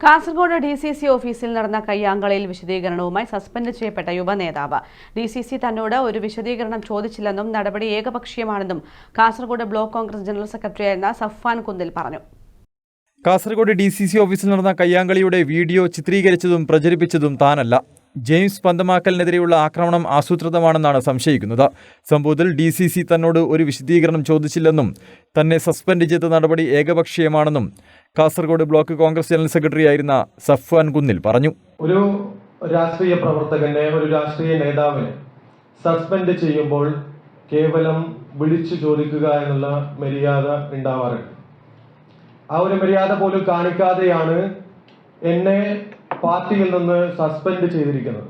Kasaragod D C C ഓഫീസിൽ നടന്ന കയ്യാങ്കളിയിൽ വിശദീകരണവുമായി സസ്പെൻഡ് ചെയ്യപ്പെട്ട യുവനേതാവ് ഡി സി സി തന്നോട് ഒരു വിശദീകരണം ചോദിച്ചില്ലെന്നും നടപടി ഏകപക്ഷീയമാണെന്നും കാസർഗോഡ് ബ്ലോക്ക് കോൺഗ്രസ് ജനറൽ സെക്രട്ടറിയായിരുന്ന സഫാൻ കുന്നിൽ പറഞ്ഞു. കാസർഗോഡ് ഡി സി സി ഓഫീസിൽ നടന്ന കയ്യാങ്കളിയുടെ വീഡിയോ ചിത്രീകരിച്ചതും പ്രചരിപ്പിച്ചതും താനല്ല. ജെയിംസ് പന്തമാക്കലിനെതിരെയുള്ള ആക്രമണം ആസൂത്രിതമാണെന്നാണ് സംശയിക്കുന്നത്. സംഭവത്തിൽ ഡി സി സി തന്നോട് ഒരു വിശദീകരണം ചോദിച്ചില്ലെന്നും തന്നെ സസ്പെൻഡ് ചെയ്ത നടപടി ഏകപക്ഷീയമാണെന്നും Kasaragod block Congress general secretary ആയിരുന്ന സഫ്വാൻ കുന്നിൽ പറഞ്ഞു. ഒരു രാഷ്ട്രീയ പ്രവർത്തകനെ ഒരു രാഷ്ട്രീയ നേതാവിനെ സസ്പെൻഡ് ചെയ്യുമ്പോൾ കേവലം വിളിച്ചു ചോദിക്കുക എന്നുള്ള മര്യാദ ഉണ്ടാവാറുണ്ട്. ആ ഒരു മര്യാദ പോലും കാണിക്കാതെയാണ് എന്നെ പാർട്ടിയിൽ നിന്ന് സസ്പെൻഡ് ചെയ്തിരിക്കുന്നത്.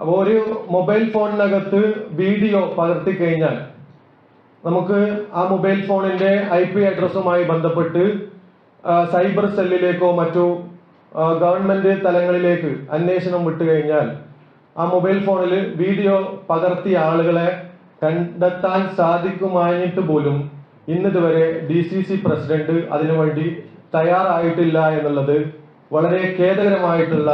അപ്പോൾ ഒരു മൊബൈൽ ഫോണിനകത്ത് വീഡിയോ പകർത്തി കഴിഞ്ഞാൽ നമുക്ക് ആ മൊബൈൽ ഫോണിന്റെ ഐ പി അഡ്രസ്സുമായി ബന്ധപ്പെട്ട് സൈബർ സെല്ലിലേക്കോ മറ്റു ഗവൺമെന്റ് തലങ്ങളിലേക്ക് അന്വേഷണം വിട്ടുകഴിഞ്ഞാൽ ആ മൊബൈൽ ഫോണിൽ വീഡിയോ പകർത്തിയ ആളുകളെ കണ്ടെത്താൻ സാധിക്കുമായിട്ട് പോലും ഇന്നിതുവരെ ഡി സി സി പ്രസിഡന്റ് അതിനുവേണ്ടി തയ്യാറായിട്ടില്ല എന്നുള്ളത് വളരെ ഖേദകരമായിട്ടുള്ള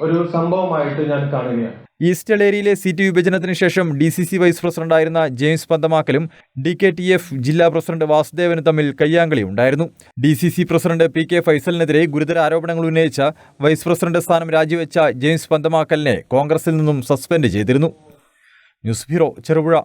ഒരു സംഭവമായിട്ട് ഞാൻ കാണുകയാണ്. ഈസ്റ്റ് എളേരിയിലെ സീറ്റ് വിഭജനത്തിന് ശേഷം ഡി സി സി വൈസ് പ്രസിഡന്റായിരുന്ന ജെയിംസ് പന്തമാക്കലും ഡി കെ ടി എഫ് ജില്ലാ പ്രസിഡന്റ് വാസുദേവനും തമ്മിൽ കയ്യാങ്കളി ഉണ്ടായിരുന്നു. D C C president P K ഫൈസലിനെതിരെ ഗുരുതര ആരോപണങ്ങൾ ഉന്നയിച്ച വൈസ് പ്രസിഡന്റ് സ്ഥാനം രാജിവെച്ച ജെയിംസ് പന്തമാക്കലിനെ കോൺഗ്രസിൽ നിന്നും സസ്പെൻഡ് ചെയ്തിരുന്നു. News bureau Cherupuzha.